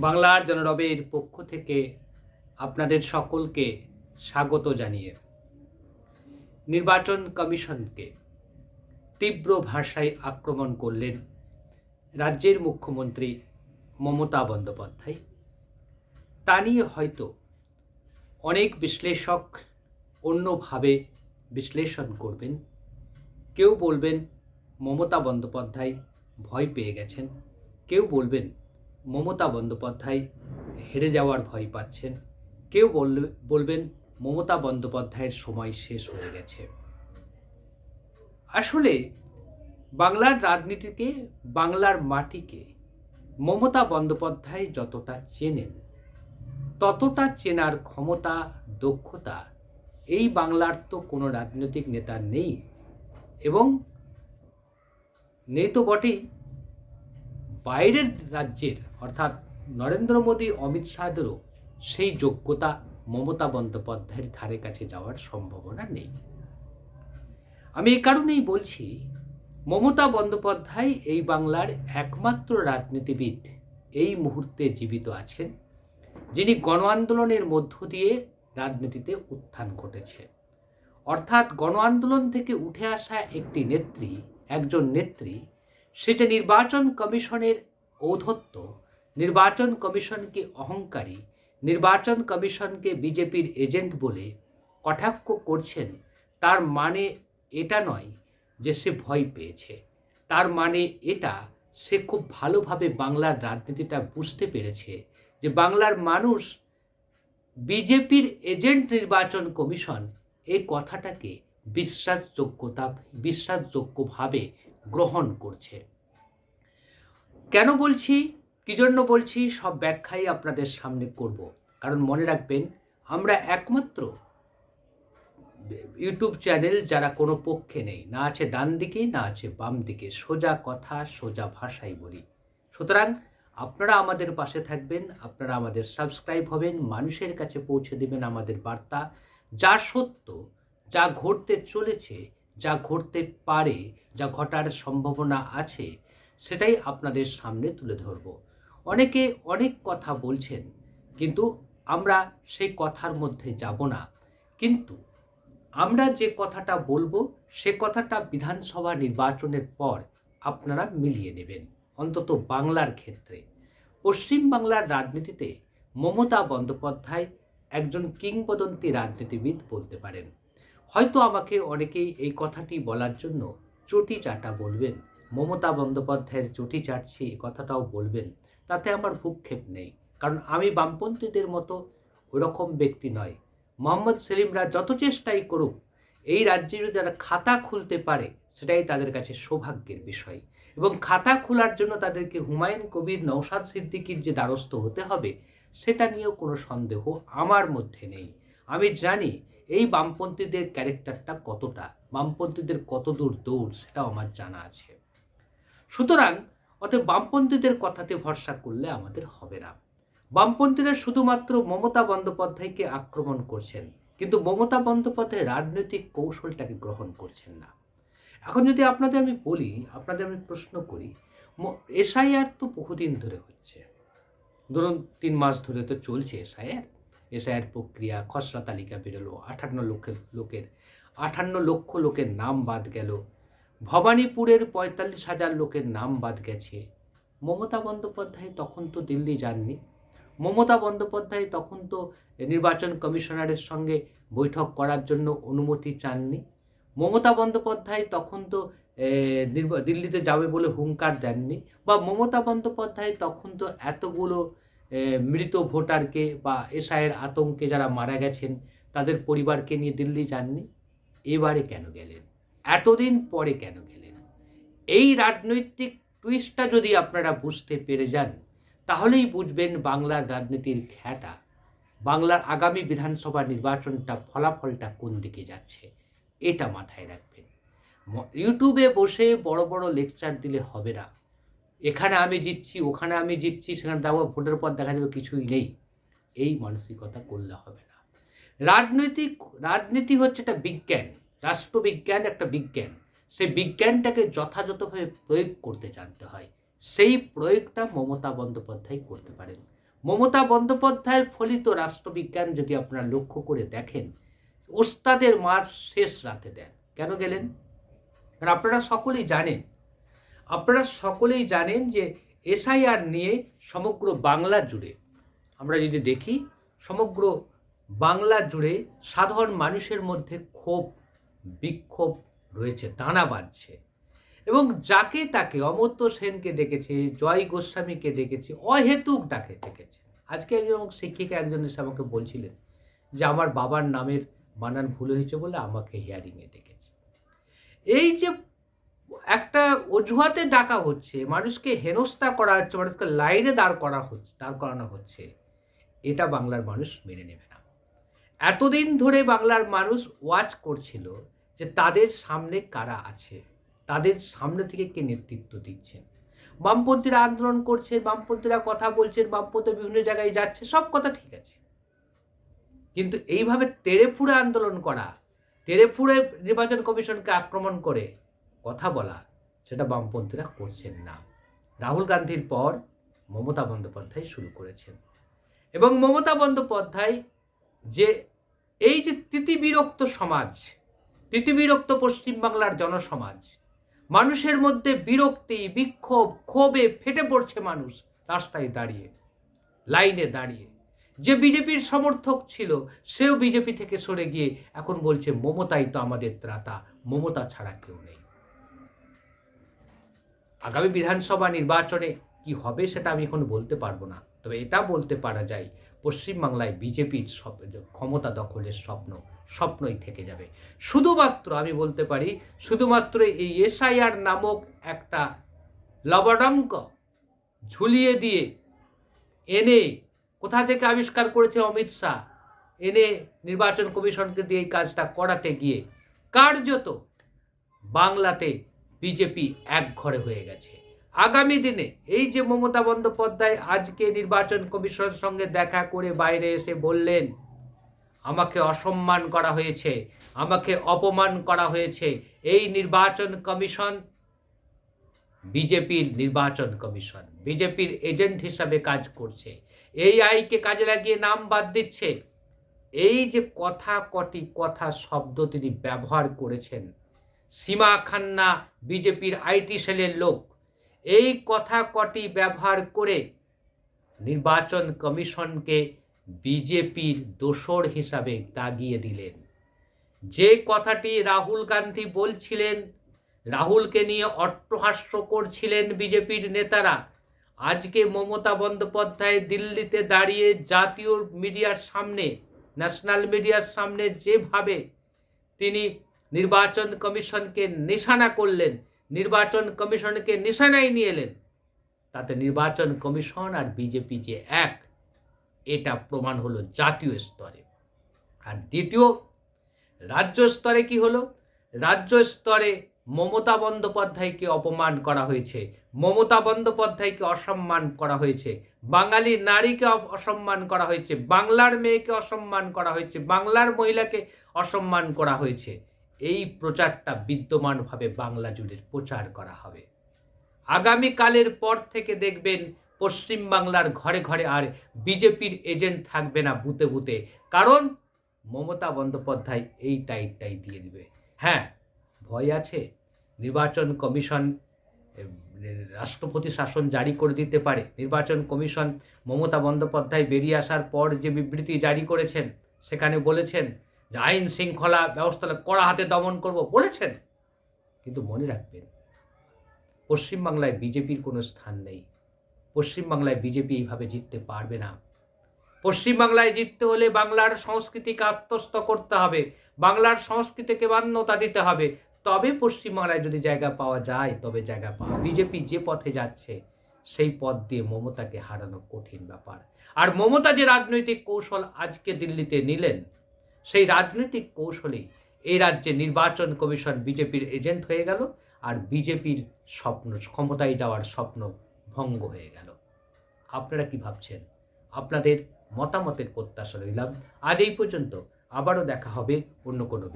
বাংলার জনরবের পক্ষ থেকে আপনাদের সকলকে স্বাগত জানিয়ে নির্বাচন কমিশনকে তীব্র ভাষায় আক্রমণ করলেন রাজ্যের মুখ্যমন্ত্রী মমতা বন্দ্যোপাধ্যায়। তা নিয়ে হয়তো অনেক বিশ্লেষক অন্যভাবে বিশ্লেষণ করবেন। কেউ বলবেন, মমতা বন্দ্যোপাধ্যায় ভয় পেয়ে গেছেন। কেউ বলবেন মমতা বন্দ্যোপাধ্যায় হেরে যাওয়ার ভয় পাচ্ছেন। কেউ বলবে বলবেন, মমতা বন্দ্যোপাধ্যায়ের সময় শেষ হয়ে গেছে। আসলে বাংলার রাজনীতিকে, বাংলার মাটিকে মমতা বন্দ্যোপাধ্যায় যতটা চেনেন, ততটা চেনার ক্ষমতা, দক্ষতা এই বাংলার তো কোনো রাজনৈতিক নেতা নেই এবং নেই তো বটেই। বাইরের রাজ্যের, অর্থাৎ নরেন্দ্র মোদী, অমিত শাহদেরও সেই যোগ্যতা মমতা বন্দ্যোপাধ্যায়ের ধারে কাছে যাওয়ার সম্ভাবনা নেই। আমি এই কারণেই বলছি, মমতা বন্দ্যোপাধ্যায় এই বাংলার একমাত্র রাজনীতিবিদ এই মুহূর্তে জীবিত আছেন, যিনি গণ আন্দোলনের মধ্য দিয়ে রাজনীতিতে উত্থান ঘটেছে। অর্থাৎ গণ আন্দোলন থেকে উঠে আসা একটি নেত্রী, একজন নেত্রী সেটা নির্বাচন কমিশনের ঔদ্ধত্য, নির্বাচন কমিশনকে অহংকারী, নির্বাচন কমিশনকে বিজেপির এজেন্ট বলে কটাক্ষ করছেন, তার মানে এটা নয় যে সে ভয় পেয়েছে। তার মানে এটা সে খুব ভালোভাবে বাংলার রাজনীতিটা বুঝতে পেরেছে যে বাংলার মানুষ বিজেপির এজেন্ট নির্বাচন কমিশন এই কথাটাকে বিশ্বাসযোগ্যতা, বিশ্বাসযোগ্যভাবে গ্রহণ করছে। কেন বলছি? কী জন্য বলছি? সব ব্যাখ্যাই আপনাদের সামনে করব। কারণ মনে রাখবেন, আমরা একমাত্র ইউটিউব চ্যানেল যারা কোনো পক্ষে নেই। না আছে ডান দিকে, না আছে বাম দিকে। সোজা কথা, সোজা ভাষাই বলি। সুতরাং আপনারা আমাদের পাশে থাকবেন, আপনারা আমাদের সাবস্ক্রাইব হবেন, মানুষের কাছে পৌঁছে দেবেন আমাদের বার্তা। যা সত্য, যা ঘটতে চলেছে যা ঘটতে পারে, যা ঘটার সম্ভাবনা আছে, সেটাই আপনাদের সামনে তুলে ধরব। অনেকে অনেক কথা বলছেন, কিন্তু আমরা সেই কথার মধ্যে যাব না। কিন্তু আমরা যে কথাটা বলব, সে কথাটা বিধানসভা নির্বাচনের পর আপনারা মিলিয়ে নেবেন, অন্তত বাংলার ক্ষেত্রে। পশ্চিম বাংলার রাজনীতিতে মমতা বন্দ্যোপাধ্যায় একজন কিংবদন্তি রাজনীতিবিদ বলতে পারেন। হয়তো আমাকে অনেকেই এই কথাটি বলার জন্য চটি চাটা বলবেন। মমতা বন্দ্যোপাধ্যায়ের চটি চাটছি, এ কথাটাও বলবেন। তাতে আমার ভূক্ষেপ নেই। কারণ আমি বামপন্থীদের মতো ওরকম ব্যক্তি নয়। মোহাম্মদ সেলিমরা যত চেষ্টাই করুক, এই রাজ্যের যারা খাতা খুলতে পারে, সেটাই তাদের কাছে সৌভাগ্যের বিষয়। এবং খাতা খোলার জন্য তাদেরকে হুমায়ুন কবির নৌসাদ সিদ্দিকির যে দ্বারস্থ হতে হবে, সেটা নিয়েও কোনো সন্দেহ আমার মধ্যে নেই। আমি জানি এই বামপন্থীদের ক্যারেক্টারটা কতটা? বামপন্থীদের কত দূর দৌড় সেটাও আমার জানা আছে। সুতরাং অতএব বামপন্থীদের কথাতে ভরসা করলে আমাদের হবে না। বামপন্থীরা শুধুমাত্র মমতা বন্দ্যোপাধ্যায়কে আক্রমণ করছেন, কিন্তু মমতা বন্দ্যোপাধ্যায় রাজনৈতিক কৌশলটাকে গ্রহণ করছেন না। এখন যদি আপনাদের আমি বলি, আপনাদের আমি প্রশ্ন করি এসআইআর তো বহুদিন ধরে হচ্ছে। ধরুন তিন মাস ধরে তো চলছে এসআইআর। এসআইআর প্রক্রিয়া, খসড়া তালিকা বেরোলো, আঠান্ন লক্ষের লোকের আটান্ন লক্ষ লোকের নাম বাদ গেল। ভবানীপুরের পঁয়তাল্লিশ হাজার লোকের নাম বাদ গেছে। মমতা বন্দ্যোপাধ্যায় তখন তো দিল্লি যাননি। মমতা বন্দ্যোপাধ্যায় তখন তো নির্বাচন কমিশনারের সঙ্গে বৈঠক করার জন্য অনুমতি চাননি। মমতা বন্দ্যোপাধ্যায় তখন তো দিল্লিতে যাবে বলে হুঙ্কার দেননি। বা মমতা বন্দ্যোপাধ্যায় তখন তো এতগুলো মৃত ভোটারকে বা এসআইয়ের আতঙ্কে যারা মারা গেছেন, তাদের পরিবারকে নিয়ে দিল্লি যাননি? এবারে কেন গেলেন? এতদিন পরে কেন গেলেন? এই রাজনৈতিক টুইস্টটা যদি আপনারা বুঝতে পেরে যান, তাহলেই বুঝবেন বাংলার রাজনীতির খ্যাটা। বাংলার আগামী বিধানসভা নির্বাচনটা ফলাফলটা কোন দিকে যাচ্ছে, এটা মাথায় রাখবেন। ইউটিউবে বসে বড় বড় লেকচার দিলে হবে না। এখানে আমি জিতছি, ওখানে আমি জিতছি, সেখানে দেওয়া ভোটের পর দেখা যাবে কিছুই নেই। এই মানসিকতা করলে হবে না। রাজনৈতিক, রাজনীতি হচ্ছে একটা বিজ্ঞান, রাষ্ট্রবিজ্ঞান একটা বিজ্ঞান। সেই বিজ্ঞানটাকে যথাযথভাবে প্রয়োগ করতে জানতে হয়। সেই প্রয়োগটা মমতা বন্দ্যোপাধ্যায় করতে পারেন। মমতা বন্দ্যোপাধ্যায়ের ফলিত রাষ্ট্রবিজ্ঞান যদি আপনারা লক্ষ্য করে দেখেন, ওস্তাদের মার শেষ রাতে দেন। কেন গেলেন? আপনারা সকলেই জানেন আপনারা সকলেই জানেন যে এসআইআর নিয়ে সমগ্র বাংলা জুড়ে, আমরা যদি দেখি, সমগ্র বাংলা জুড়ে সাধারণ মানুষের মধ্যে ক্ষোভ, বিক্ষোভ রয়েছে, দানা বাঁধছে। এবং যাকে তাকে অমর্ত্য সেনকে ডেকেছে জয় গোস্বামীকে ডেকেছে অহেতুক ডাকে ডেকেছে আজকে একজন শিক্ষিকা একজন এসে আমাকে বলছিলেন যে, আমার বাবার নামের বানান ভুল হয়েছে বলে আমাকে হিয়ারিংয়ে ডেকেছে এই যে একটা অজুহাতে ডাকা হচ্ছে, মানুষকে হেনস্থা করা হচ্ছে, মানুষকে লাইনে দাঁড় করা হচ্ছে, দাঁড় করানো হচ্ছে, এটা বাংলার মানুষ মেনে নেবে না। এতদিন ধরে বাংলার মানুষ ওয়াচ করছিল যে তাদের সামনে কারা আছে, তাদের সামনে থেকে কে নেতৃত্ব দিচ্ছেন বামপন্থীরা আন্দোলন করছে, বামপন্থীরা কথা বলছেন বামপন্থী বিভিন্ন জায়গায় যাচ্ছে, সব কথা ঠিক আছে। কিন্তু এইভাবে তেড়েফুড়ে আন্দোলন করা, তেড়েফুড়ে নির্বাচন কমিশনকে আক্রমণ করে কথা বলা, সেটা বামপন্থীরা করছেন না। রাহুল গান্ধীর পর মমতা বন্দ্যোপাধ্যায় শুরু করেছেন। এবং মমতা বন্দ্যোপাধ্যায় যে এই যে তিতিবিরক্ত সমাজ, তিতিবিরক্ত পশ্চিমবাংলার জনসমাজ, মানুষের মধ্যে বিরক্তি, বিক্ষোভ, ক্ষোভে ফেটে পড়ছে মানুষ রাস্তায় দাঁড়িয়ে, লাইনে দাঁড়িয়ে। যে বিজেপির সমর্থক ছিল, সেও বিজেপি থেকে সরে গিয়ে এখন বলছে, মমতাই তো আমাদের ত্রাতা, মমতা ছাড়া কেউ নেই। আগামী বিধানসভা নির্বাচনে কি হবে সেটা আমি এখন বলতে পারব না। তবে এটা বলতে পারা যায়, পশ্চিমবাংলায় বিজেপির ক্ষমতা দখলের স্বপ্ন, স্বপ্নই থেকে যাবে। শুধুমাত্র আমি বলতে পারি, শুধুমাত্র এই এসআইআর নামক একটা লবডঙ্ক ঝুলিয়ে দিয়ে এনে, কোথা থেকে আবিষ্কার করেছে অমিত শাহ? এনে নির্বাচন কমিশনকে দিয়ে এই কাজটা করাতে গিয়ে কার্যত বাংলাতে বিজেপি এক ঘরে হয়ে গেছে। আগামী দিনে এই যে মমতা বন্দ্যোপাধ্যায় আজকে নির্বাচন কমিশনের সঙ্গে দেখা করে বাইরে এসে বললেন, আমাকে অসম্মান করা হয়েছে, আমাকে অপমান করা হয়েছে। এই নির্বাচন কমিশন বিজেপির নির্বাচন কমিশন, বিজেপির এজেন্ট হিসাবে কাজ করছে। এই আইকে কাজে লাগিয়ে নাম বাদ দিচ্ছে। এই যে কথা কটি কথা শব্দ তিনি ব্যবহার করেছেন সীমা খান্না বিজেপির আইটি সেলের লোক। এই কথা কটি ব্যবহার করে নির্বাচন কমিশনকে বিজেপির দোসর হিসাবে দাগিয়ে দিলেন। যে কথাটি রাহুল গান্ধী বলছিলেন, রাহুলকে নিয়ে অট্টহাস্য করছিলেন বিজেপির নেতারা, আজকে মমতা বন্দ্যোপাধ্যায় দিল্লিতে দাঁড়িয়ে জাতীয় মিডিয়ার সামনে, ন্যাশনাল মিডিয়ার সামনে যেভাবে তিনি নির্বাচন কমিশনকে নিশানা করলেন, নির্বাচন কমিশনকে নিশানায় নিয়ে এলেন। তাতে নির্বাচন কমিশন আর বিজেপি যে এক, এটা প্রমাণ হলো জাতীয় স্তরে। আর দ্বিতীয়, রাজ্য স্তরে কি হলো? রাজ্য স্তরে মমতা বন্দ্যোপাধ্যায়কে অপমান করা হয়েছে, মমতা বন্দ্যোপাধ্যায়কে অসম্মান করা হয়েছে, বাঙালি নারীকে অসম্মান করা হয়েছে, বাংলার মেয়েকে অসম্মান করা হয়েছে, বাংলার মহিলাকে অসম্মান করা হয়েছে। এই প্রচারটা বিদ্যমানভাবে বাংলা জুড়ে প্রচার করা হবে। আগামীকালের পর থেকে দেখবেন পশ্চিমবাংলার ঘরে ঘরে আর বিজেপির এজেন্ট থাকবে না বুতে বুতে। কারণ মমতা বন্দ্যোপাধ্যায় এই টাইটটাই দিয়ে দিবে। হ্যাঁ ভয় আছে? নির্বাচন কমিশন রাষ্ট্রপতি শাসন জারি করে দিতে পারে। নির্বাচন কমিশন মমতা বন্দ্যোপাধ্যায় বেরিয়ে আসার পর যে বিবৃতি জারি করেছেন, সেখানে বলেছেন যে আইন শৃঙ্খলা ব্যবস্থা কড়া হাতে দমন করব বলেছেন, কিন্তু মনে রাখবেন পশ্চিমবাংলায় বিজেপির কোনো স্থান নেই। পশ্চিমবাংলায় বিজেপি এইভাবে জিততে পারবে না। পশ্চিমবাংলায় জিততে হলে বাংলার সংস্কৃতিকে আত্মস্থ করতে হবে, বাংলার সংস্কৃতিকে মান্যতা দিতে হবে। তবে পশ্চিমবাংলায় যদি জায়গা পাওয়া যায়, তবে জায়গা পাওয়া। বিজেপি যে পথে যাচ্ছে, সেই পথ দিয়ে মমতাকে হারানো কঠিন ব্যাপার। আর মমতা যে রাজনৈতিক কৌশল আজকে দিল্লিতে নিলেন সেই রাজনৈতিক কৌশলেই এই রাজ্যে নির্বাচন কমিশন বিজেপির এজেন্ট হয়ে গেল আর বিজেপির স্বপ্ন, ক্ষমতায় যাওয়ার স্বপ্ন ভঙ্গ হয়ে গেল। আপনারা কি ভাবছেন? আপনাদের মতামতের প্রত্যাশা রইলাম। আজ এই পর্যন্ত। আবারও দেখা হবে অন্য কোনো